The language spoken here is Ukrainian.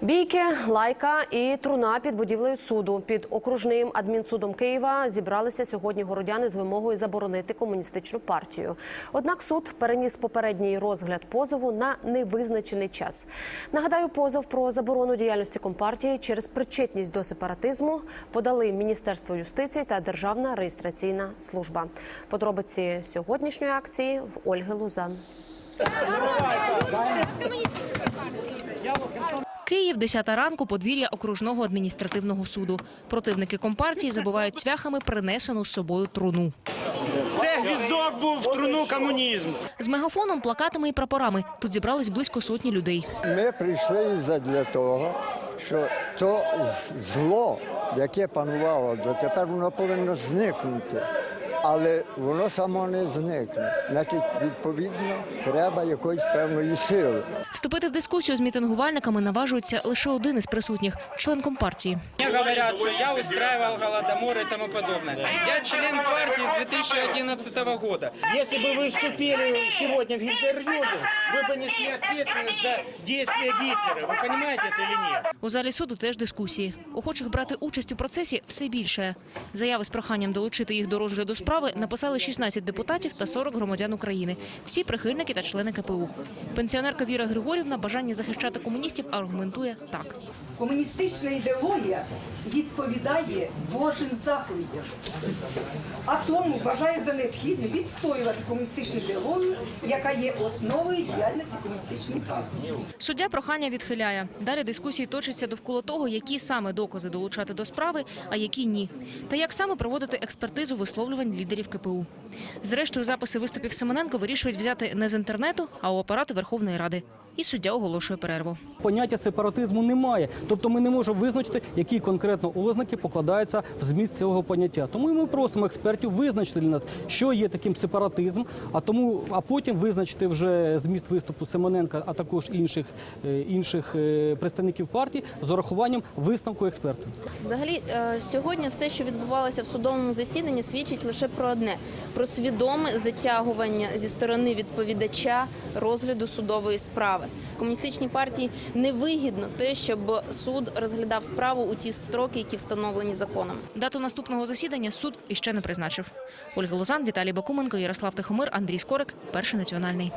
Бійки, лайка і труна під будівлею суду під окружним адмінсудом Києва зібралися сьогодні городяни з вимогою заборонити комуністичну партію. Однак суд переніс попередній розгляд позову на невизначений час. Нагадаю, позов про заборону діяльності компартії через причетність до сепаратизму подали Міністерство юстиції та Державна реєстраційна служба. Подробиці сьогоднішньої акції в Ольги Лузан. Київ, 10 ранку, подвір'я окружного адміністративного суду. Противники компартії забувають цвяхами принесену з собою труну. Це гвіздок був в труну комунізму. З мегафоном, плакатами і прапорами тут зібрались близько сотні людей. Ми прийшли для того, що то зло, яке панувало дотепер, воно повинно зникнути Але воно само не зникне. Значить, відповідно, треба якоїсь певної сили. Вступити в дискусію з мітингувальниками наважується лише один із присутніх – член компартії. Мне говорят, что я устраивал голодомор и тому подобное. Я член партии с 2011 года. Если бы вы вступили сегодня в Гитлер-Югend, вы бы несли ответственность за действия Гитлера. Вы понимаете это или нет? У залі суду теж дискусії. Охочих брати участь у процесі все більше. Заяви з проханням долучити їх до розгляду справи написали 16 депутатів та 40 громадян України. Всі прихильники та члени КПУ. Пенсіонерка Віра Григорівна бажання захищати комуністів аргументує так. Комуністична ідеологія відповідає Божим заповідям. А тому вважає за необхідне відстоювати комуністичну ідеологію, яка є основою діяльності комуністичної партії. Суддя прохання відхиляє. Далі дискусії точаться довкола того, які саме докази долучати до справи, а які ні. Та як саме проводити експертизу висловлювань лідерів КПУ. Зрештою, записи виступів Семененко вирішують взяти не з інтернету, а у апарату Верховної Ради. І суддя оголошує перерву. Поняття сепаратизму немає. Тобто ми не можемо визначити, які конкретно ознаки покладаються в зміст цього поняття. Тому і ми просимо експертів визначити для нас, що є таким сепаратизм, а тому, а потім визначити вже зміст виступу Семененка, а також інших, е, інших е, представників партії з урахуванням висновку експертів. Взагалі, е, сьогодні все, що відбувалося в судовому засіданні, свідчить лише про одне: про свідоме затягування зі сторони відповідача розгляду судової справи. Комуністичній партії невигідно те, щоб суд розглядав справу у ті строки, які встановлені законом. Дату наступного засідання суд іще не призначив. Ольга Лозан, Віталій Бакуменко, Ярослав Тихомир, Андрій Скорик. Перший національний.